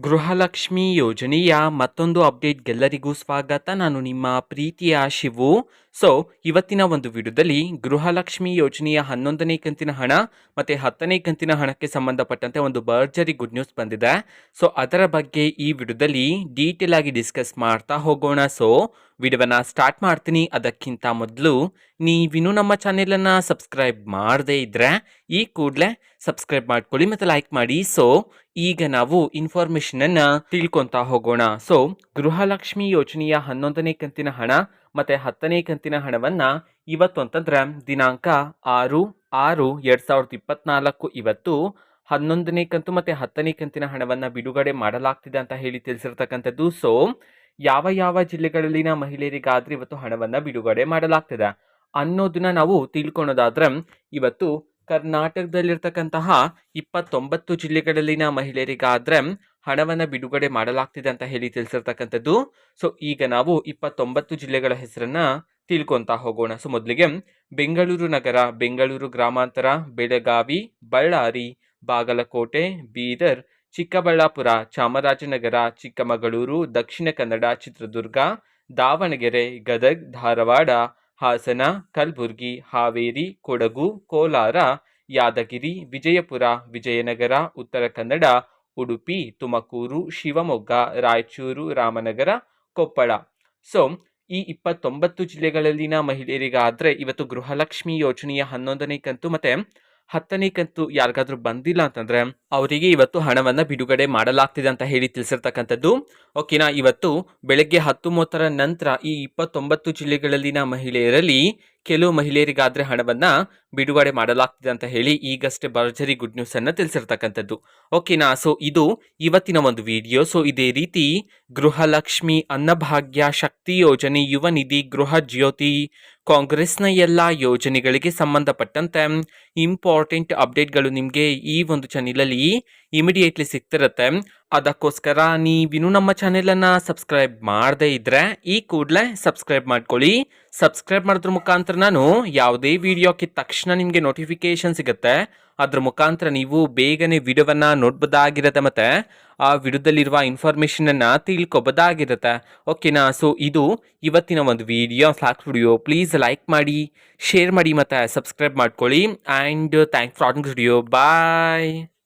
ಗೃಹಲಕ್ಷ್ಮಿ ಯೋಜನೆಯ ಮತ್ತೊಂದು ಅಪ್ಡೇಟ್ಗೆಲ್ಲರಿಗೂ ಸ್ವಾಗತ. ನಾನು ನಿಮ್ಮ ಪ್ರೀತಿಯ ಶಿವು. ಸೊ ಇವತ್ತಿನ ಒಂದು ವಿಡಿಯೋದಲ್ಲಿ ಗೃಹಲಕ್ಷ್ಮಿ ಯೋಜನೆಯ ಹನ್ನೊಂದನೇ ಕಂತಿನ ಹಣ ಮತ್ತು ಹತ್ತನೇ ಕಂತಿನ ಹಣಕ್ಕೆ ಸಂಬಂಧಪಟ್ಟಂತೆ ಒಂದು ಭರ್ಜರಿ ಗುಡ್ ನ್ಯೂಸ್ ಬಂದಿದೆ. ಸೊ ಅದರ ಬಗ್ಗೆ ಈ ವಿಡಿಯೋದಲ್ಲಿ ಡೀಟೇಲ್ ಆಗಿ ಡಿಸ್ಕಸ್ ಮಾಡ್ತಾ ಹೋಗೋಣ. ಸೊ ವಿಡಿಯೋವನ್ನು ಸ್ಟಾರ್ಟ್ ಮಾಡ್ತೀನಿ. ಅದಕ್ಕಿಂತ ಮೊದಲು ನೀವಿನ್ನೂ ನಮ್ಮ ಚಾನೆಲನ್ನು ಸಬ್ಸ್ಕ್ರೈಬ್ ಮಾಡದೇ ಇದ್ದರೆ ಈ ಕೂಡಲೇ ಸಬ್ಸ್ಕ್ರೈಬ್ ಮಾಡ್ಕೊಳ್ಳಿ ಮತ್ತು ಲೈಕ್ ಮಾಡಿ. ಸೊ ಈಗ ನಾವು ಇನ್ಫಾರ್ಮೇಷನನ್ನು ತಿಳ್ಕೊಂತಾ ಹೋಗೋಣ. ಸೊ ಗೃಹಲಕ್ಷ್ಮಿ ಯೋಜನೆಯ ಹನ್ನೊಂದನೇ ಕಂತಿನ ಹಣ ಮತ್ತೆ ಹತ್ತನೇ ಕಂತಿನ ಹಣವನ್ನ ಇವತ್ತು ಅಂತಂದ್ರೆ ದಿನಾಂಕ ಆರು ಆರು, ಎರಡ್ ಸಾವಿರದ ಇಪ್ಪತ್ನಾಲ್ಕು ಇವತ್ತು ಹನ್ನೊಂದನೇ ಕಂತು ಮತ್ತೆ ಹತ್ತನೇ ಕಂತಿನ ಹಣವನ್ನ ಬಿಡುಗಡೆ ಮಾಡಲಾಗ್ತಿದೆ ಅಂತ ಹೇಳಿ ತಿಳಿಸಿರ್ತಕ್ಕಂಥದ್ದು. ಸೊ ಯಾವ ಯಾವ ಜಿಲ್ಲೆಗಳಲ್ಲಿನ ಮಹಿಳೆಯರಿಗಾದ್ರೆ ಇವತ್ತು ಹಣವನ್ನ ಬಿಡುಗಡೆ ಮಾಡಲಾಗ್ತಿದೆ ಅನ್ನೋದನ್ನ ನಾವು ತಿಳ್ಕೊಳೋದಾದ್ರೆ ಇವತ್ತು ಕರ್ನಾಟಕದಲ್ಲಿರ್ತಕ್ಕಂತಹ ಇಪ್ಪತ್ತೊಂಬತ್ತು ಜಿಲ್ಲೆಗಳಲ್ಲಿನ ಮಹಿಳೆಯರಿಗಾದ್ರೆ ಹಣವನ್ನ ಬಿಡುಗಡೆ ಮಾಡಲಾಗ್ತಿದೆ ಅಂತ ಹೇಳಿ ತಿಳಿಸಿರ್ತಕ್ಕಂಥದ್ದು. ಸೊ ಈಗ ನಾವು ಇಪ್ಪತ್ತೊಂಬತ್ತು ಜಿಲ್ಲೆಗಳ ಹೆಸರನ್ನ ತಿಳ್ಕೊಂತಾ ಹೋಗೋಣ. ಸೊ ಮೊದಲಿಗೆ ಬೆಂಗಳೂರು ನಗರ, ಬೆಂಗಳೂರು ಗ್ರಾಮಾಂತರ, ಬೆಳಗಾವಿ, ಬಳ್ಳಾರಿ, ಬಾಗಲಕೋಟೆ, ಬೀದರ್, ಚಿಕ್ಕಬಳ್ಳಾಪುರ, ಚಾಮರಾಜನಗರ, ಚಿಕ್ಕಮಗಳೂರು, ದಕ್ಷಿಣ ಕನ್ನಡ, ಚಿತ್ರದುರ್ಗ, ದಾವಣಗೆರೆ, ಗದಗ್, ಧಾರವಾಡ, ಹಾಸನ, ಕಲಬುರಗಿ, ಹಾವೇರಿ, ಕೊಡಗು, ಕೋಲಾರ, ಯಾದಗಿರಿ, ವಿಜಯಪುರ, ವಿಜಯನಗರ, ಉತ್ತರ ಕನ್ನಡ ಉಡುಪಿ, ತುಮಕೂರು, ಶಿವಮೊಗ್ಗ, ರಾಯಚೂರು, ರಾಮನಗರ, ಕೊಪ್ಪಳ. ಸೊ ಈ ಇಪ್ಪತ್ತೊಂಬತ್ತು ಜಿಲ್ಲೆಗಳಲ್ಲಿನ ಮಹಿಳೆಯರಿಗಾದರೆ ಇವತ್ತು ಗೃಹಲಕ್ಷ್ಮಿ ಯೋಜನೆಯ ಹನ್ನೊಂದನೇ ಕಂತು. ಮತ್ತೆ ಹತ್ತನೇ ಕಂತು ಯಾರಿಗಾದ್ರೂ ಬಂದಿಲ್ಲ ಅಂತಂದ್ರೆ ಅವರಿಗೆ ಇವತ್ತು ಹಣವನ್ನ ಬಿಡುಗಡೆ ಮಾಡಲಾಗ್ತಿದೆ ಅಂತ ಹೇಳಿ ತಿಳಿಸಿರ್ತಕ್ಕಂಥದ್ದು. ಓಕೆನಾ ಇವತ್ತು ಬೆಳಗ್ಗೆ ಹತ್ತು ಮೂವತ್ತರ ನಂತರ ಈ ಇಪ್ಪತ್ತೊಂಬತ್ತು ಜಿಲ್ಲೆಗಳಲ್ಲಿನ ಮಹಿಳೆಯರಲ್ಲಿ ಕೆಲವು ಮಹಿಳೆಯರಿಗಾದ್ರೆ ಹಣವನ್ನ ಬಿಡುಗಡೆ ಮಾಡಲಾಗ್ತಿದೆ ಅಂತ ಹೇಳಿ ಈಗಷ್ಟೇ ಭರ್ಜರಿ ಗುಡ್ ನ್ಯೂಸ್ ಅನ್ನ ತಿಳಿಸಿರ್ತಕ್ಕಂಥದ್ದು. ಓಕೆನಾ ಸೊ ಇದು ಇವತ್ತಿನ ಒಂದು ವಿಡಿಯೋ ಸೊ ಇದೇ ರೀತಿ ಗೃಹಲಕ್ಷ್ಮಿ ಅನ್ನಭಾಗ್ಯ ಶಕ್ತಿ ಯೋಜನೆ ಯುವ ನಿಧಿ ಗೃಹ ಜ್ಯೋತಿ ಕಾಂಗ್ರೆಸ್ನ ಎಲ್ಲ ಯೋಜನೆಗಳಿಗೆ ಸಂಬಂಧಪಟ್ಟಂತೆ ಇಂಪಾರ್ಟೆಂಟ್ ಅಪ್ಡೇಟ್ಗಳು ನಿಮಗೆ ಈ ಒಂದು ಚಾನೆಲಲ್ಲಿ ಇಮಿಡಿಯೇಟ್ಲಿ ಸಿಗ್ತಿರುತ್ತೆ. ಅದಕ್ಕೋಸ್ಕರ ನೀವಿನ್ನೂ ನಮ್ಮ ಚಾನೆಲನ್ನು ಸಬ್ಸ್ಕ್ರೈಬ್ ಮಾಡದೇ ಇದ್ದರೆ ಈ ಕೂಡಲೇ ಸಬ್ಸ್ಕ್ರೈಬ್ ಮಾಡ್ಕೊಳ್ಳಿ. ಸಬ್ಸ್ಕ್ರೈಬ್ ಮಾಡಿದ್ರ ಮುಖಾಂತರ ನಾನು ಯಾವುದೇ ವಿಡಿಯೋಕ್ಕೆ ತಕ್ಷಣ ನಿಮಗೆ ನೋಟಿಫಿಕೇಶನ್ ಸಿಗುತ್ತೆ. ಅದ್ರ ಮುಖಾಂತರ ನೀವು ಬೇಗನೆ ವಿಡಿಯೋವನ್ನು ನೋಡ್ಬೋದಾಗಿರುತ್ತೆ ಮತ್ತು ಆ ವಿಡಿಯೋದಲ್ಲಿರುವ ಇನ್ಫಾರ್ಮೇಷನನ್ನು ತಿಳ್ಕೊಬೋದಾಗಿರುತ್ತೆ. ಓಕೆನಾ ಸೊ ಇದು ಇವತ್ತಿನ ಒಂದು video flax video please like ಮಾಡಿ ಶೇರ್ ಮಾಡಿ ಮತ್ತು ಸಬ್ಸ್ಕ್ರೈಬ್ ಮಾಡ್ಕೊಳ್ಳಿ. And thanks for watching video bye